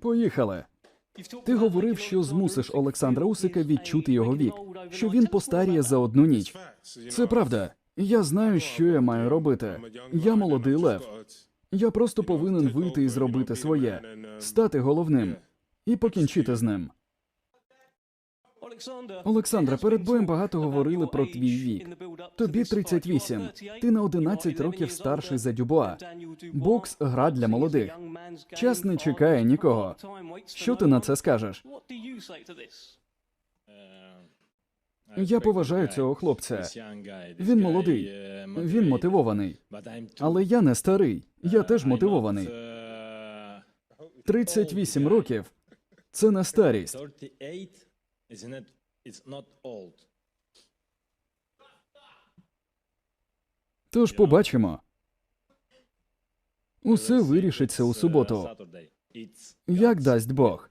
Поїхали. Ти говорив, що змусиш Олександра Усика відчути його вік, що він постаріє за одну ніч. Це правда. Я знаю, що я маю робити. Я молодий лев. Я просто повинен вийти і зробити своє, стати головним і покінчити з ним. Олександре, перед боєм багато говорили про твій вік. Тобі 38. Ти на 11 років старший за Дюбуа. Бокс гра для молодих. Час не чекає нікого. Що ти на це скажеш? Я поважаю цього хлопця. Він молодий, він мотивований. Але я не старий. Я теж мотивований. 38 років це не старість. 38 is not, it's not old. Тож побачимо. Усе вирішиться у суботу. Як дасть Бог.